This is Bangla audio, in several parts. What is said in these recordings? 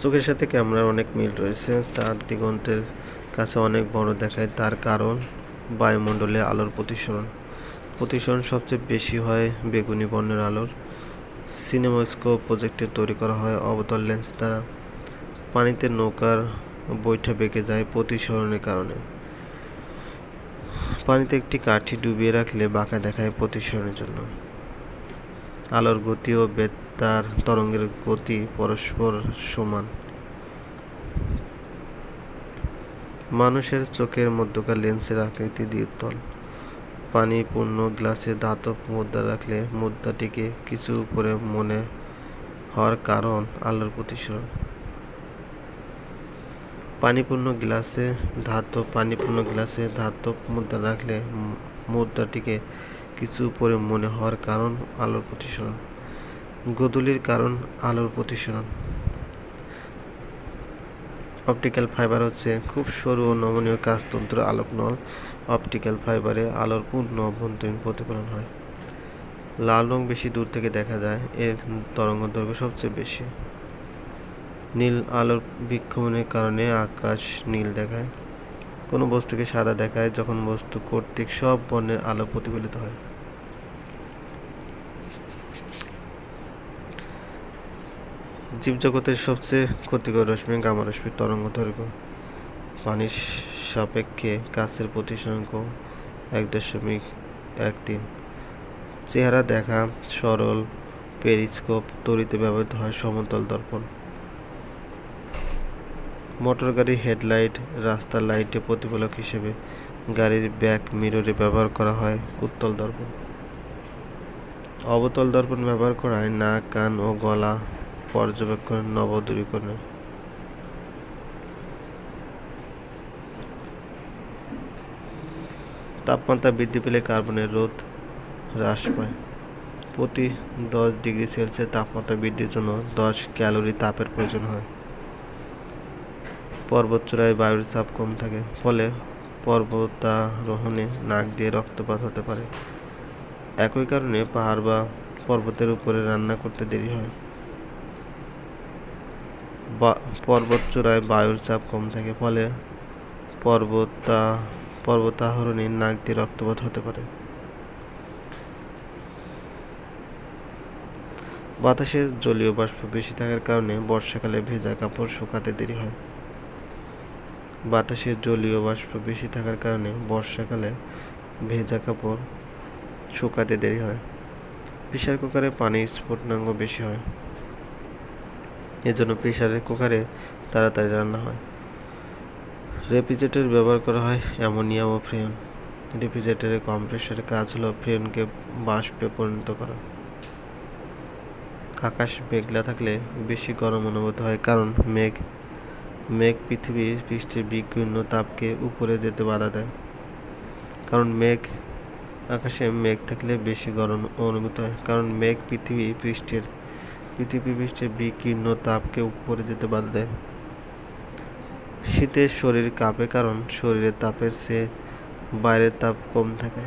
চোখের সাথে ক্যামেরার অনেক মিল রয়েছে। চার দিগন্তের কাছে অনেক বড় দেখায়। তার কারণ, বায়ুমণ্ডলে আলোর প্রতিসরণ। প্রতিসরণ সবচেয়ে বেশি হয় বেগুনি বর্ণের আলোর। সিনেমাস্কোপ প্রজেক্টে তৈরি করা হয় অবতল লেন্স দ্বারা। পানিতে নৌকার বৈঠা বেঁকে যায় প্রতিসরণের কারণে। পানিতে একটি কাঠি ডুবিয়ে রাখলে বাঁকা দেখায় প্রতিসরণের জন্য। আলোর গতি ও বেতার তরঙ্গের গতি পরস্পর সমান। মানুষের চোখের মধ্যকার লেন্সের আকৃতি দ্বিতল পানি পূর্ণ গ্লাসে ধাতব মুদ্রা রাখলে মুদ্রাটিকে কিছু উপরে মনে হওয়ার কারণ আলোর প্রতিসরণ। পানিপূর্ণ গ্লাসে ধাতব, পানিপূর্ণ গ্লাসে ধাতব মুদ্রা রাখলে মুদ্রাটিকে কিছু উপরে মনে হওয়ার কারণ আলোর প্রতিসরণ। গোধূলির কারণ আলোর প্রতিসরণ। অপটিক্যাল ফাইবার হচ্ছে খুব সরু ও নমনীয় কাজতন্ত্র আলোক নল। অপটিক্যাল ফাইবারে আলোর পূর্ণ অভ্যন্তরীণ প্রতিফলন হয়। লাল রং বেশি দূর থেকে দেখা যায়, এর তরঙ্গ দৈর্ঘ্য সবচেয়ে বেশি। নীল আলোর বিক্ষোভনের কারণে আকাশ নীল দেখায়। কোনো বস্তুকে সাদা দেখায় যখন বস্তু কর্তৃক সব বর্ণের আলো প্রতিফলিত হয়। জীবজগতের সবচেয়ে ক্ষতিকর রশ্মি গামা রশ্মির তরঙ্গ দৈর্ঘ্য। পানির সাপেক্ষে কাছের প্রতিসরাঙ্ক এক দশমিক এক তিন। চেহারা দেখা, সরল, পেরিস্কোপ তড়িতে ব্যবহৃত হয় সমতল দর্পণ। মোটর গাড়ির হেডলাইট, রাস্তার লাইটে প্রতিফলক হিসেবে গাড়ির ব্যাক মিররে ব্যবহার করা হয় উত্তল দর্পণ। অবতল দর্পণ ব্যবহার করায় নাক, কান ও গলা পর্যবেক্ষণ, নবদূরীকরণে। তাপমাত্রা বৃদ্ধি পেলে কার্বনের রোধ হ্রাস পায়। প্রতি দশ ডিগ্রি সেলসিয়াস তাপমাত্রা বৃদ্ধির জন্য দশ ক্যালোরি তাপের প্রয়োজন হয়। পর্বতচূড়ায় বায়ুর চাপ কম থাকে, ফলে পর্বতারোহণে নাক দিয়ে রক্তপাত হতে পারে। একই কারণে পাহাড় বা পর্বতের উপরে রান্না করতে দেরি হয়। বা পর্বতচূড়ায় বায়ুর চাপ কম থাকে, ফলে পর্বতা পর্বতারোহণে নাক দিয়ে রক্তপাত হতে পারে। বাতাসে জলীয় বাষ্প বেশি থাকার কারণে বর্ষাকালে ভেজা কাপড় শুকাতে দেরি হয়। বাতাসে জলীয় বাষ্প বেশি থাকার কারণে বর্ষাকালে ভেজা কাপড় শুকাতে দেরি হয়। প্রেসার কুকারে পানির স্ফুটনাঙ্গ বেশি হয়। এজন্য প্রেশারের কুকারে তাড়াতাড়ি রান্না হয়। রেফ্রিজারেটর ব্যবহার করা হয় অ্যামোনিয়া ও ফ্রেন রেফ্রিজারেটরের কম্প্রেসরের কাজ হলো ফ্রেনকে বাষ্পে পরিণত করা। আকাশ মেঘলা থাকলে বেশি গরম অনুভূত হয় কারণ মেঘ মেঘ পৃথিবীর পৃষ্ঠের বিকীর্ণ তাপকে উপরে যেতে বাধা দেয়। কারণ মেঘ, আকাশে মেঘ থাকলে বেশি গরম অনুভূত হয়। কারণ মেঘ পৃথিবী পৃষ্ঠের পৃথিবী পৃষ্ঠের বিকীর্ণ তাপকে উপরে যেতে বাধা দেয়। শীতে শরীর কাঁপে কারণ শরীরের তাপের চেয়ে বাইরের তাপ কম থাকে।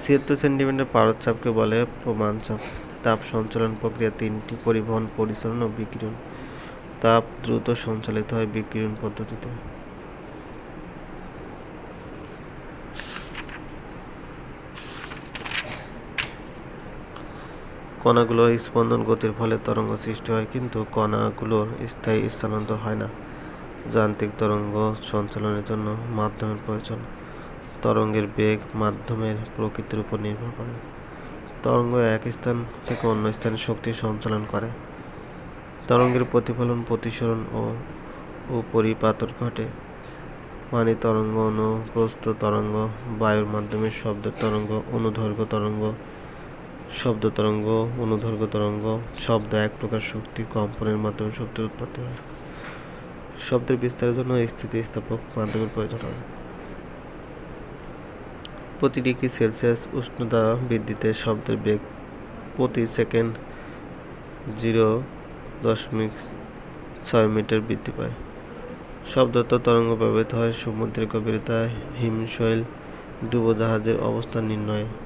ছিয়াত্তর সেন্টিমিটার পারদ চাপকে বলে প্রমাণ চাপ। তাপ সঞ্চালন প্রক্রিয়া তিনটি, পরিবহন, পরিচালন ও বিকিরণ। তাপ দ্রুত সঞ্চালিত হয় বিকিরণ পদ্ধতিতে। কণাগুলোর স্পন্দন গতির ফলে তরঙ্গ সৃষ্টি হয়, কিন্তু কণাগুলোর স্থায়ী স্থানান্তর হয় না। যান্ত্রিক তরঙ্গ সঞ্চালনের জন্য মাধ্যমের প্রয়োজন। তরঙ্গের বেগ মাধ্যমের প্রকৃতির উপর নির্ভর করে। তরঙ্গ এক স্থান থেকে অন্য স্থানে শক্তি সঞ্চালন করে। তরঙ্গের প্রতিফলন প্রতিসরণ ও উপরিপাতন ঘটে। পানি তরঙ্গ অনুপ্রস্থ তরঙ্গ, বায়ুর মাধ্যমে শব্দ তরঙ্গ, অনুদৈর্ঘ্য তরঙ্গ শব্দ তরঙ্গ অনুদৈর্ঘ্য তরঙ্গ, শব্দ এক প্রকার শক্তি, কম্পনের মাধ্যমে শব্দের উৎপত্তি হয়। শব্দের বিস্তারের জন্য স্থিতিস্থাপক মাধ্যমের প্রয়োজন হয়। প্রতি ডিগ্রি সেলসিয়াস উষ্ণতা বৃদ্ধিতে শব্দের বেগ প্রতি সেকেন্ড জিরো দশমিক ছয় মিটার বৃদ্ধি পায়। শব্দত তরঙ্গ ব্যবহৃত হয় সমুদ্রের গভীরতা হিমশৈল, ডুবোজাহাজের অবস্থান নির্ণয়ে।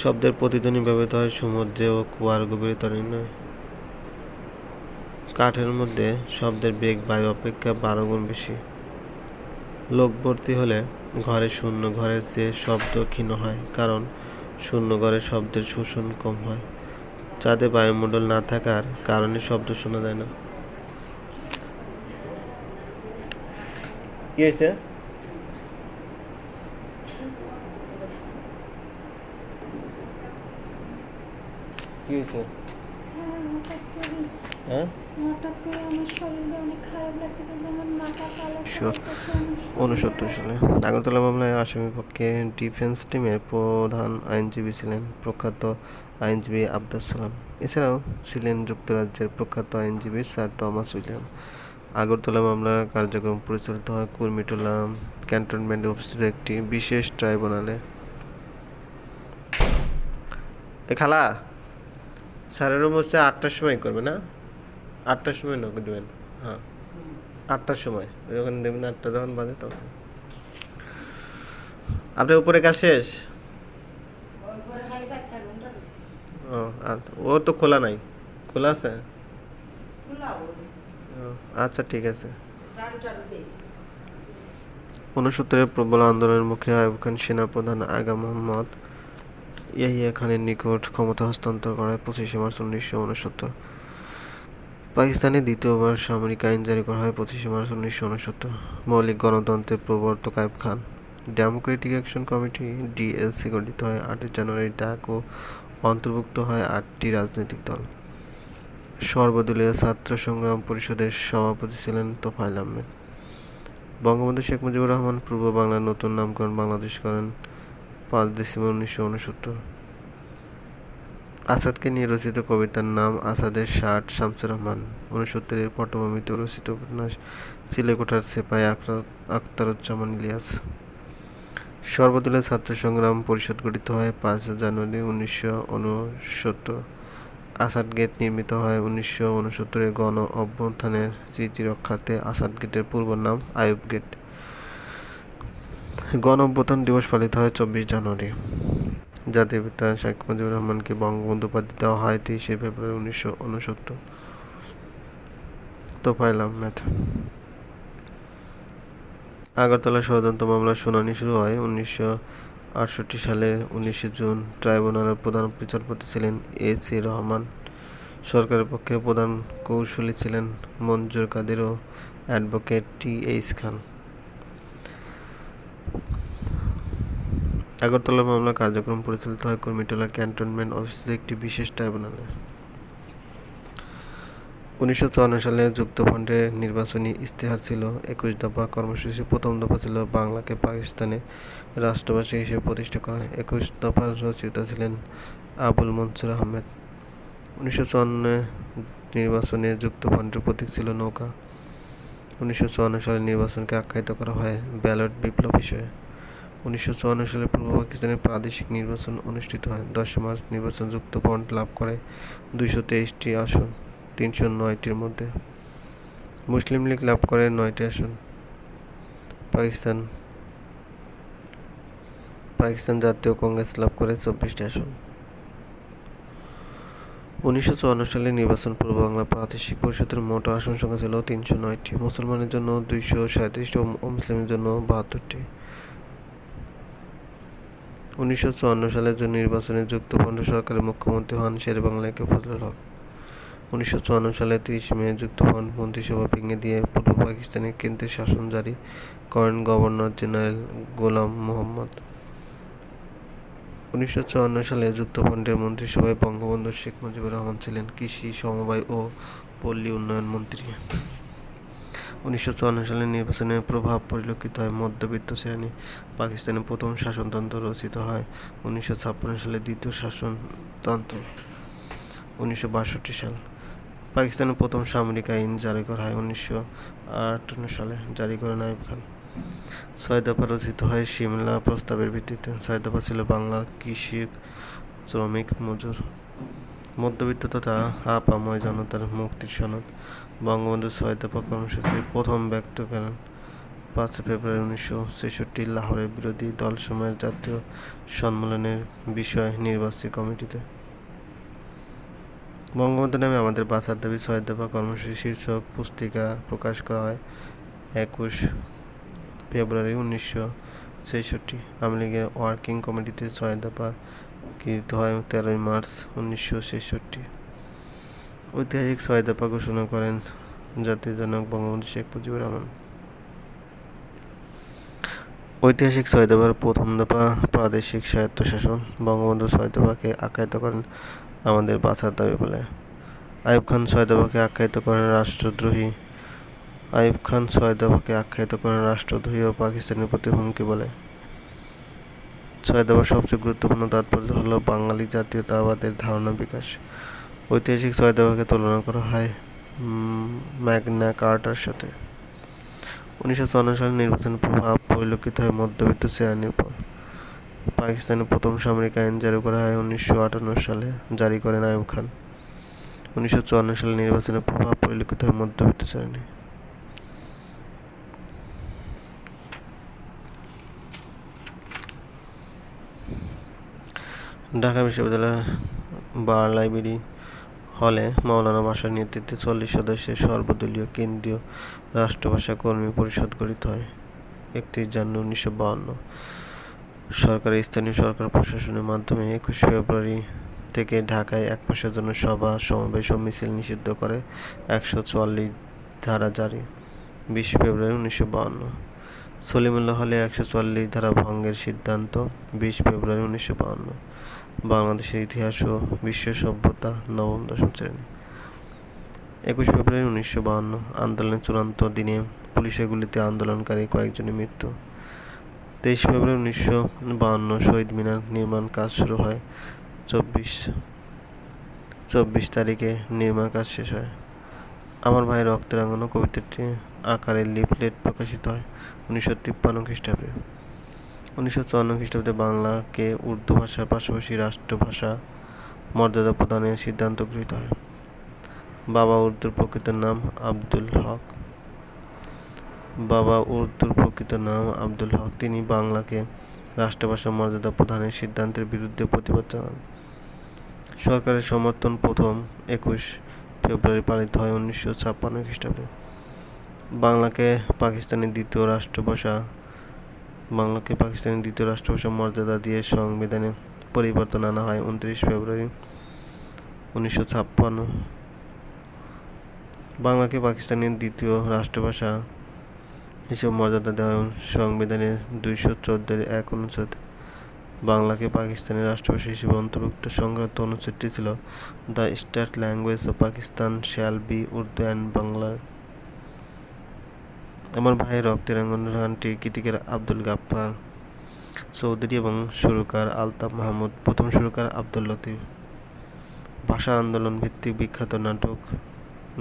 শব্দের প্রতিধ্বনি ব্যবহৃত হয় সমুদ্রে ও কুয়ার গভীরতা নির্ণয়। কাঠের মধ্যে শব্দের বেগ বায়ু অপেক্ষা বারো গুণ বেশি। লোক ভর্তি হলে ঘরে শূন্য, ঘরের চেয়ে শব্দ ক্ষীণ হয় কারণ শূন্য ঘরে শব্দের শোষণ কম হয়। চাঁদে বায়ুমণ্ডল না থাকার কারণে শব্দ শোনা যায় না। কি হয়েছে কি হয়েছে স্যার হঠাৎ করে হ্যাঁ হঠাৎ করে আমার শরীরটা অনেক খারাপ লাগতেছে যেমন মাথা কালো Sure. করতেছে, উনসত্তর সালে। আগরতলা মামলায় আসামি পক্ষে ডিফেন্স টিমের প্রধান আইনজীবী ছিলেন প্রখ্যাত আইনজীবী আব্দুল সালাম। এছাড়াও ছিলেন যুক্তরাজ্যের প্রখ্যাত আইনজীবী স্যার টমাস উইলিয়াম। আগরতলা মামলার কার্যক্রম পরিচালিত হয় কুর্মিটোলা ক্যান্টনমেন্টে অবস্থিত একটি বিশেষ ট্রাইব্যুনালে। খালা স্যারের রুম হচ্ছে আটটার সময় করবে না? আটটার সময় নক দেবেন হ্যাঁ। আটটার সময় যখন দেবেন আটটা যখন বাজে তখন। আপনার উপরে কাজ শেষ? ও আচ্ছা ও তো খোলা নাই। খোলা আছে? ও, আচ্ছা ঠিক আছে। উনসত্তরের প্রবল আন্দোলনের মুখে আয়ুব খান সেনাপ্রধান আগা মোহাম্মদ ইয়াহিয়া খানের নিকট ক্ষমতা হস্তান্তর করায় পঁচিশে মার্চ উনিশশো উনসত্তর। পাকিস্তানে দ্বিতীয়বার সামরিক আইন জারি করা হয় পঁচিশে মার্চ উনিশশো উনসত্তর। মৌলিক গণতন্ত্রের প্রবর্তক Ayub Khan. Democratic action committee DLC গঠিত হয় আটই জানুয়ারি ডাক ও অন্তর্ভুক্ত হয় আটটি রাজনৈতিক দল। সর্বদলীয় ছাত্র সংগ্রাম পরিষদের সভাপতি ছিলেন তোফায়েল আহমেদ। বঙ্গবন্ধু শেখ মুজিবুর রহমান, পূর্ব বাংলার নতুন নামকরণ বাংলাদেশ করেন পাঁচ ডিসেম্বর উনিশশো উনসত্তর। আসাদকে নিয়ে রচিত কবিতার নাম আসাদের ষাট, শামসুর রহমান। উনসত্তরের পটভূমিতে রচিত উপন্যাস চিলেকোঠার সেপাই আখতারুজ্জামান ইলিয়াস। সর্বদলীয় ছাত্র সংগ্রাম পরিষদ গঠিত হয় পাঁচ জানুয়ারি উনিশশো উনসত্তর। আসাদ গেট নির্মিত হয় উনিশশো উনসত্তরে গণ অভ্যুত্থানের স্মৃতি রক্ষার্থে আসাদ গেটের পূর্ব নাম আয়ুব গেট। গণ দিবস পালিত হয় চব্বিশ জানুয়ারি। জাতির পিতা শেখ মুজিবুর রহমানকে বঙ্গবন্ধু উপাধি দেওয়া হয় তেইশে ফেব্রুয়ারি উনিশশো উনসত্তর। তোফায়েল আহমেদ। আগরতলা ষড়যন্ত্র মামলার শুনানি শুরু হয় উনিশশো আটষট্টি সালের উনিশে জুন। ট্রাইব্যুনালের প্রধান বিচারপতি ছিলেন এ সি রহমান। সরকারের পক্ষে প্রধান কৌশলী ছিলেন মঞ্জুর কাদের ও advocate T H Khan. Agartala মামলা কার্যক্রম পরিচালিত হয় কুর্মিটোলা ক্যান্টনমেন্ট অফিসে একটি বিশেষ ট্রাইব্যুনালে। উনিশশো চুয়ান্ন সালে যুক্তফ্রন্টের নির্বাচনী ইস্তেহার ছিল। একুশ দফা কর্মসূচি, প্রথম দফা ছিল বাংলাকে পাকিস্তানে রাষ্ট্রভাষা হিসেবে প্রতিষ্ঠা করা। একুশ দফার রচয়িতা ছিলেন আবুল মনসুর আহমেদ। উনিশশো চুয়ান্ন নির্বাচনে যুক্তফ্রন্টের প্রতীক ছিল নৌকা। উনিশশো চুয়ান্ন সালে নির্বাচনকে আখ্যায়িত করা হয় ব্যালট বিপ্লব হিসেবে। উনিশশো চুয়ান্ন সালে পূর্ব পাকিস্তানে প্রাদেশিক নির্বাচন অনুষ্ঠিত হয়। দশ মার্চ নির্বাচন যুক্ত পয়েন্ট লাভ করে দুইশো তেইশটি আসন, তিনশো নয়টির মধ্যে। মুসলিম লীগ লাভ করে নয়টি আসন। পাকিস্তান পাকিস্তান জাতীয় কংগ্রেস লাভ করে চব্বিশটি আসন। উনিশশো চুয়ান্ন সালে নির্বাচন পূর্ব বাংলা প্রাদেশিক পরিষদের মোট আসন সংখ্যা ছিল তিনশো নয়টি। মুসলমানের জন্য দুইশো সাঁত্রিশটি ও মুসলিমের জন্য বাহাত্তরটি। উনিশশো চুয়ান্ন সালের জন্য নির্বাচনে যুক্তফ্রন্ট সরকারের মুখ্যমন্ত্রী হন শের বাংলাকে ফজলুল হক। উনিশশো চুয়ান্ন সালে তিরিশ মে যুক্তফ্রন্ট মন্ত্রিসভা ভেঙে দিয়ে পূর্ব পাকিস্তানে কেন্দ্রের শাসন জারি করেন গভর্নর জেনারেল গোলাম মোহাম্মদ। উনিশশো চুয়ান্ন সালে যুক্তফ্রন্টের মন্ত্রিসভায় বঙ্গবন্ধু শেখ মুজিবুর রহমান ছিলেন কৃষি, সমবায় ও পল্লী উন্নয়ন মন্ত্রী। উনিশশো চুয়ান্ন সালের নির্বাচনের প্রভাব পরিলক্ষিত হয়। মধ্যবিত্ত শ্রেণি পাকিস্তানে প্রথম শাসনতন্ত্র রচিত হয়। উনিশশো ছাপ্পান্ন সালে দ্বিতীয় শাসনতন্ত্র। উনিশশো বাষট্টি সাল। পাকিস্তানের প্রথম সামরিক আইন জারি করা হয়। উনিশশো আটান্ন সালে জারি করেন আইব খান। ছয় দফা রচিত হয় সিমলা প্রস্তাবের ভিত্তিতে। ছয় দফা ছিল বাংলার কৃষি শ্রমিক মজুর। মধ্যবিত্ত তথা আপাময় জনতার মুক্তির সনদ। বঙ্গবন্ধু ছয় দফা কর্মসূচি প্রথম ব্যক্ত করেন। পাঁচ ফেব্রুয়ারি উনিশশো ছেষট্টি লাহোরের বিরোধী দলসমূহের জাতীয় সম্মেলনের বিষয় নির্বাচী কমিটিতে। বঙ্গবন্ধু নামে আমাদের বাঁচার দাবি ছয় দফা কর্মসূচি শীর্ষক পুস্তিকা প্রকাশ করা হয় একুশ ফেব্রুয়ারি উনিশশো ছেষট্টি। আওয়ামী লীগের ওয়ার্কিং কমিটিতে ছয় দফা হয় তেরোই মার্চ উনিশশো ছেষট্টি। ঐতিহাসিক ছয় দফা ঘোষণা করেন জাতির জনক বঙ্গবন্ধু শেখ মুজিবুর রহমান। ঐতিহাসিক ছয় দফার প্রথম দফা প্রাদেশিক স্বায়ত্তশাসন বঙ্গবন্ধু ছয় দফাকে আখ্যায়িত করেন আমাদের বাঁচার দাবি বলে। আইয়ুব খান ছয় দফাকে আখ্যায়িত করেন রাষ্ট্রদ্রোহী। আইয়ুব খান ছয় দফাকে আখ্যায়িত করেন রাষ্ট্রদ্রোহী ও পাকিস্তানের প্রতি হুমকি বলে। ছয় দফার সবচেয়ে গুরুত্বপূর্ণ তাৎপর্য হলো বাঙালি জাতীয়তাবাদের ধারণা বিকাশ। ঐতিহাসিক ছয় দফাকে তুলনা করা হয় ম্যাগনা কার্টার সাথে। উনিশশো চুয়ান্ন সালে নির্বাচনের প্রভাব পরিলক্ষিত হয় মধ্যবিত্ত শ্রেণির উপর। পাকিস্তানের প্রথম সামরিক আইন জারি করা হয় উনিশশো আটান্ন সালে, জারি করেন আইয়ুব খান। উনিশশো চুয়ান্ন সালে নির্বাচনের প্রভাব পরিলক্ষিত হয় মধ্যবিত্ত শ্রেণি। ঢাকা বিশ্ববিদ্যালয়ের বার লাইব্রেরি হলে মাওলানা ভাষার নেতৃত্বে চল্লিশ সদস্যের সর্বদলীয় কেন্দ্রীয় রাষ্ট্রভাষা কর্মী পরিষদ গঠিত হয়। একত্রিশ জানুয়ারি উনিশশো বাহান্ন সরকারের স্থানীয় সরকার প্রশাসনের মাধ্যমে একুশ ফেব্রুয়ারি থেকে ঢাকায় এক মাসের জন্য সভা, সমাবেশ ও মিছিল নিষিদ্ধ করে একশো চুয়াল্লিশ ধারা জারি। বিশ ফেব্রুয়ারি উনিশশো বাহান্ন সলিমুল্লাহ হলে একশো চুয়াল্লিশ ধারা ভঙ্গের সিদ্ধান্ত, বিশ ফেব্রুয়ারি উনিশশো বাহান্ন। বাংলাদেশের ইতিহাস ও বিশ্ব সভ্যতা নবম, দশম শ্রেণি। একুশ ফেব্রুয়ারি উনিশশো বাহান্ন, আন্দোলনের চূড়ান্ত দিনে পুলিশের গুলিতে আন্দোলনকারী কয়েকজনের মৃত্যু। তেইশ ফেব্রুয়ারি উনিশশো বাহান্ন, শহীদ মিনার নির্মাণ কাজ শুরু হয়। চব্বিশ চব্বিশ তারিখে নির্মাণ কাজ শেষ হয়। আমার ভাই রক্তের রাঙানো কবিতাটি আকারে লিফলেট প্রকাশিত হয় উনিশশো তিপ্পান্ন খ্রিস্টাব্দে। উনিশশো চুয়ান্ন খ্রিস্টাব্দে বাংলাকে উর্দু ভাষার পাশাপাশি রাষ্ট্রভাষা মর্যাদা প্রদানের সিদ্ধান্ত গৃহীত হয়। বাবা উর্দুর প্রকৃত নাম আব্দুল হক। বাবা উর্দুর প্রকৃত নাম আব্দুল হক। তিনি বাংলাকে রাষ্ট্রভাষা মর্যাদা প্রদানের সিদ্ধান্তের বিরুদ্ধে প্রতিবাদ জানান। সরকারের সমর্থন প্রথম একুশ ফেব্রুয়ারি পালিত হয় উনিশশো ছাপ্পান্ন খ্রিস্টাব্দে। বাংলাকে পাকিস্তানের দ্বিতীয় রাষ্ট্রভাষা, বাংলাকে পাকিস্তানের দ্বিতীয় রাষ্ট্রভাষা মর্যাদা দিয়ে সংবিধানে পরিবর্তন আনা হয় উনত্রিশ ফেব্রুয়ারি উনিশশো ছাপ্পান্ন। বাংলাকে পাকিস্তানের দ্বিতীয় রাষ্ট্রভাষা হিসেবে মর্যাদা দেওয়া হয় সংবিধানের দুইশো চোদ্দের এক অনুচ্ছেদ। বাংলাকে পাকিস্তানের রাষ্ট্রভাষা হিসেবে অন্তর্ভুক্ত সংক্রান্ত অনুচ্ছেদটি ছিল, the state language of Pakistan shall be Urdu and Bangla আমার ভাইয়ের রক্তের গানটি গীতিকার আব্দুল গাফফার চৌধুরী এবং সুরকার আলতাফ মাহমুদ, প্রথম সুরকার আব্দুল লতিফ। ভাষা আন্দোলন ভিত্তিক বিখ্যাত নাটক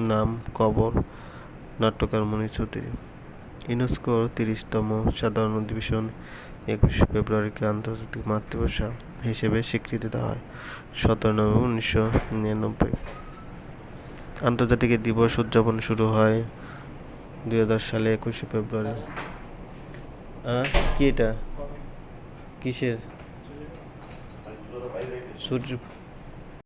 নাম কবর নাট্যকার মণি চৌধুরী ইউনেস্কোর তিরিশতম সাধারণ অধিবেশন একুশ ফেব্রুয়ারিকে আন্তর্জাতিক মাতৃভাষা হিসেবে স্বীকৃতি দেওয়া হয়, সতেরো নভেম্বর উনিশশো নিরানব্বই। আন্তর্জাতিক দিবস উদযাপন শুরু হয় দুই হাজার সালে, একুশে ফেব্রুয়ারি। কি এটা? কিসের? সূর্য